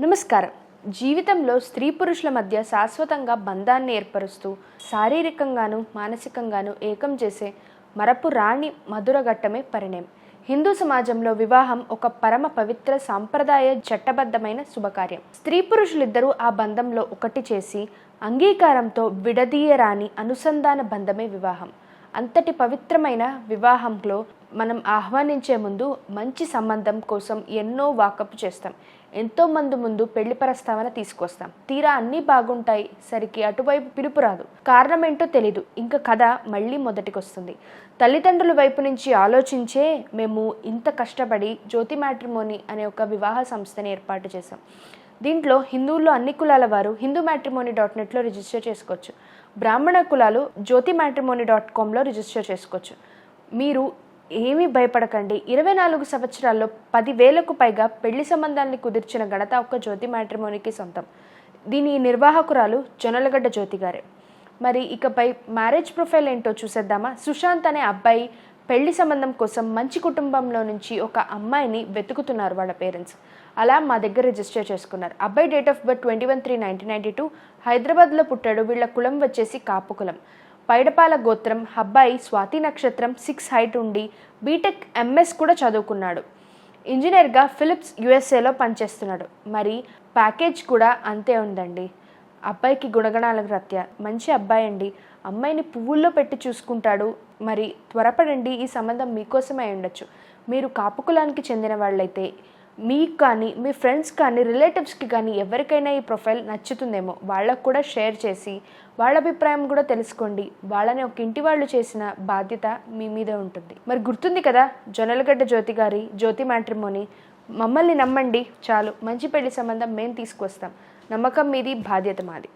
నమస్కారం. జీవితంలో స్త్రీ పురుషుల మధ్య శాశ్వతంగా బంధాన్ని ఏర్పరుస్తూ శారీరకంగాను మానసికంగాను ఏకం చేసే మరపు రాణి మధురఘట్టమే పరిణయం. హిందూ సమాజంలో వివాహం ఒక పరమ పవిత్ర సాంప్రదాయ చట్టబద్ధమైన శుభకార్యం. స్త్రీ పురుషులిద్దరూ ఆ బంధంలో ఒకటి చేసి అంగీకారంతో విడదీయరాని అనుసంధాన బంధమే వివాహం. అంతటి పవిత్రమైన వివాహంలో మనం ఆహ్వానించే ముందు మంచి సంబంధం కోసం ఎన్నో వాకప్ చేస్తాం. ఎంతో మంది ముందు పెళ్ళి ప్రస్తావన తీసుకొస్తాం. తీరా అన్నీ బాగుంటాయి సరికి అటువైపు పిలుపు రాదు. కారణం ఏంటో తెలీదు. ఇంకా కథ మళ్ళీ మొదటికొస్తుంది. తల్లిదండ్రుల వైపు నుంచి ఆలోచించే మేము ఇంత కష్టపడి జ్యోతి మ్యాట్రిమోని అనే ఒక వివాహ సంస్థని ఏర్పాటు చేశాం. దీంట్లో హిందువుల్లో అన్ని కులాల వారు హిందూ మ్యాట్రిమోని డాట్ నెట్లో రిజిస్టర్ చేసుకోవచ్చు. బ్రాహ్మణ కులాలు జ్యోతి మ్యాట్రిమోని డాట్ కామ్లో రిజిస్టర్ చేసుకోవచ్చు. మీరు ఏమీ భయపడకండి. ఇరవై నాలుగు సంవత్సరాల్లో పదివేలకు పైగా పెళ్ళి సంబంధాన్ని కుదిర్చిన ఘనత ఒక్క జ్యోతి మ్యాట్రిమోనికి సొంతం. దీని నిర్వాహకురాలు జొన్నలగడ్డ జ్యోతి గారే. మరి ఇకపై మ్యారేజ్ ప్రొఫైల్ ఏంటో చూసేద్దామా? సుశాంత్ అనే అబ్బాయి పెళ్ళి సంబంధం కోసం మంచి కుటుంబంలో నుంచి ఒక అమ్మాయిని వెతుకుతున్నారు వాళ్ళ పేరెంట్స్. అలా మా దగ్గర రిజిస్టర్ చేసుకున్నారు. అబ్బాయి date of birth twenty one three nineteen ninety two. హైదరాబాద్లో పుట్టాడు. వీళ్ళ కులం వచ్చేసి కాపు కులం. పైడపాల గోత్రం అబ్బాయి స్వాతి నక్షత్రం సిక్స్ హైట్ ఉండి బీటెక్ ఎంఎస్ కూడా చదువుకున్నాడు. ఇంజనీర్గా ఫిలిప్స్ యుఎస్ఏలో పనిచేస్తున్నాడు. మరి ప్యాకేజ్ కూడా అంతే ఉందండి. అబ్బాయికి గుణగణాల రత్య మంచి అబ్బాయి అండి. అమ్మాయిని పువ్వుల్లో పెట్టి చూసుకుంటాడు. మరి త్వరపడండి ఈ సంబంధం మీకోసమే అయి ఉండొచ్చు. మీరు కాపుకులానికి చెందిన వాళ్ళైతే మీకు కానీ మీ ఫ్రెండ్స్ కానీ రిలేటివ్స్కి కానీ ఎవరికైనా ఈ ప్రొఫైల్ నచ్చుతుందేమో వాళ్ళకు కూడా షేర్ చేసి వాళ్ళ అభిప్రాయం కూడా తెలుసుకోండి. వాళ్ళని ఒక ఇంటి వాళ్ళు చేసిన బాధ్యత మీ మీద ఉంటుంది. మరి గుర్తుంది కదా జొన్నలగడ్డ జ్యోతి గారి జ్యోతి మ్యాట్రిమోని. మమ్మల్ని నమ్మండి చాలు. మంచి పెళ్ళి సంబంధం మేము తీసుకొస్తాం నమ్మకం మీది బాధ్యత మాది.